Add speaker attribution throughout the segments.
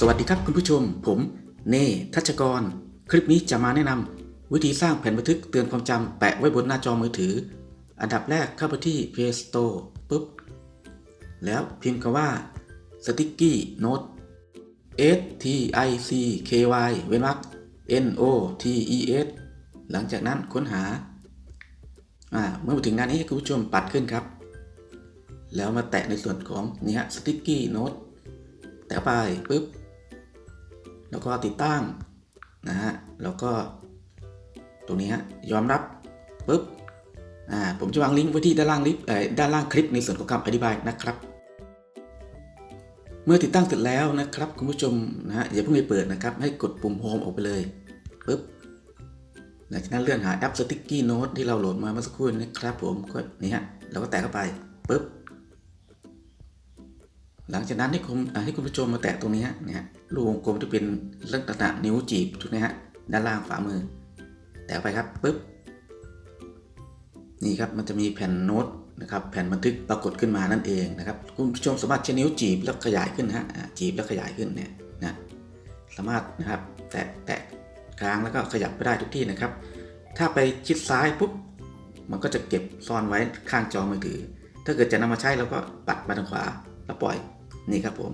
Speaker 1: สวัสดีครับคุณผู้ชม ผมเนทัชกร คลิปนี้จะมาแนะนำวิธีสร้างแผ่นบันทึกเตือนความจำแปะไว้บนหน้าจอมือถือ อันดับแรกเข้าไปที่ Play Store ปุ๊บ แล้วพิมพ์คำว่า Sticky Note S T I C K Y เว้นวรรค N O T E S หลังจากนั้นค้นหา เมื่อมาถึงหน้านนี้คุณผู้ชมปัดขึ้นครับ แล้วมาแตะในส่วนของนี่ฮะ Sticky Note แตะไปปุ๊บ แล้วก็ติดตั้งนะฮะแล้วก็ตรงนี้ฮะยอมรับปุ๊บอ่าผมจะวางลิงก์ไว้ที่ด้านล่างลิฟต์เอ่อด้านล่างคลิปในส่วนของคำอธิบายนะครับ เมื่อติดตั้งเสร็จแล้วนะครับคุณผู้ชมนะฮะอย่าเพิ่งไปเปิดนะครับ ให้กดปุ่มโฮมออกไปเลยปุ๊บหลังจากนั้นเลื่อนหาแอป Sticky Note ที่เราโหลดมาเมื่อสักครู่นี้นะครับผมก็นี่ฮะเราก็แตะเข้าไปปุ๊บ หลังจากนั้นให้คุณอ่าให้คุณผู้ชมมาแตะตรงนี้ฮะเนี่ยลูกวงกลมจะเป็นลักษณะนิ้วจีบถูกไหมฮะด้านล่างฝ่ามือ แตะไปครับปุ๊บนี่ครับมันจะมีแผ่นโน้ตนะครับแผ่นบันทึกปรากฏขึ้นมานั่นเองนะครับคุณผู้ชมสามารถใช้นิ้วจีบแล้วขยายขึ้นฮะจีบแล้วขยายขึ้นเนี่ยนะสามารถนะครับแตะแตะกลางแล้วก็ขยับไปได้ทุกที่นะครับ ถ้าไปชิดซ้ายปุ๊บมันก็จะเก็บซ่อนไว้ข้างจอมือถือ ถ้าเกิดจะนำมาใช้เราก็ปัดมาทางขวาแล้วปล่อย นี่ครับผม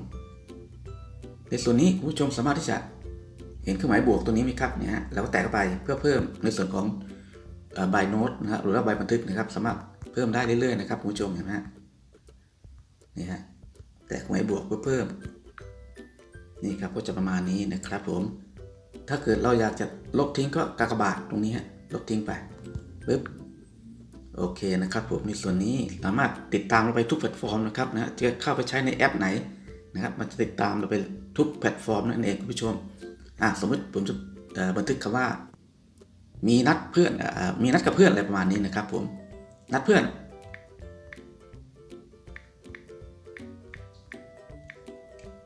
Speaker 1: ในส่วนนี้คุณผู้ชมสามารถที่จะเห็นเครื่องหมายบวกตัวนี้ไหมครับเนี่ยฮะเราก็แตะเข้าไปเพื่อเพิ่มในส่วนของใบโน้ตนะฮะหรือว่าใบบันทึกนะครับ สามารถเพิ่มได้เรื่อยๆนะครับคุณผู้ชมเห็นไหมฮะนี่ฮะแตะเครื่องหมายบวกเพื่อเพิ่มนี่ครับก็จะประมาณนี้นะครับผม ถ้าเกิดเราอยากจะลบทิ้งก็กากบาทตรงนี้ฮะลบทิ้งไปปึ๊บ โอเคนะครับผมในส่วนนี้สามารถติดตามเราไปทุกแพลตฟอร์มนะครับนะจะเข้าไปใช้ในแอปไหนนะครับมันจะติดตามเราไปทุกแพลตฟอร์มนั่นเองคุณผู้ชมอะสมมติผมจะบันทึกคำว่า มีนัดเพื่อนอมีนัดกับเพื่อนอะไรประมาณนี้นะครับผมนัดเพื่อน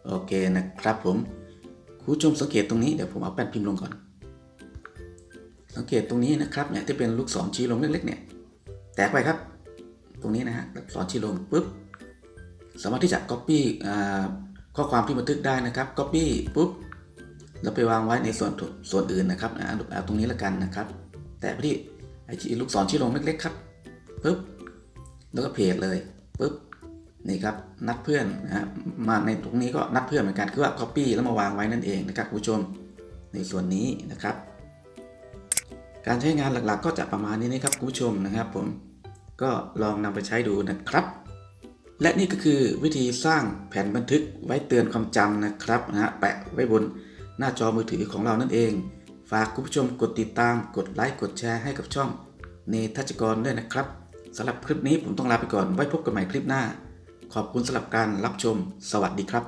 Speaker 1: โอเคนะครับผมคุณผู้ชมสังเกตตรงนี้เดี๋ยวผมเอาแป้นพิมพ์ลงก่อน สังเกตตรงนี้นะครับเนี่ยที่เป็นลูกศรชี้ลงเล็กๆเนี่ย แตะไปครับ ตรงนี้นะฮะสอนชี้ลงปุ๊บ สามารถที่จะ Copy อ่าข้อความที่บันทึกได้นะครับ Copy ปุ๊บแล้วไปวางไว้ในส่วนส่วนอื่นนะครับอ่าเอาตรงนี้ละกันนะครับ แตะไปที่ไอ้ที่ลูกศรชี้ลงเล็กๆครับปุ๊บแล้วก็เพจเลยปุ๊บนี่ครับนัดเพื่อนนะฮะมาในตรงนี้ก็นัดเพื่อนเหมือนกันคือว่า Copy แล้วมาวางไว้นั่นเองนะครับคุณผู้ชมในส่วนนี้นะครับ การใช้งานหลักๆ ก็จะประมาณนี้นะครับคุณผู้ชมนะครับผม ก็ลองนำไปใช้ดูนะครับ และนี่ก็คือวิธีสร้างแผ่นบันทึกไว้เตือนความจำนะครับนะฮะแปะไว้บนหน้าจอมือถือของเรานั่นเอง ฝากคุณผู้ชมกดติดตามกดไลค์กดแชร์ให้กับช่องเนทัชกรด้วยนะครับสำหรับคลิปนี้ผมต้องลาไปก่อนไว้พบกันใหม่คลิปหน้า ขอบคุณสำหรับการรับชม สวัสดีครับ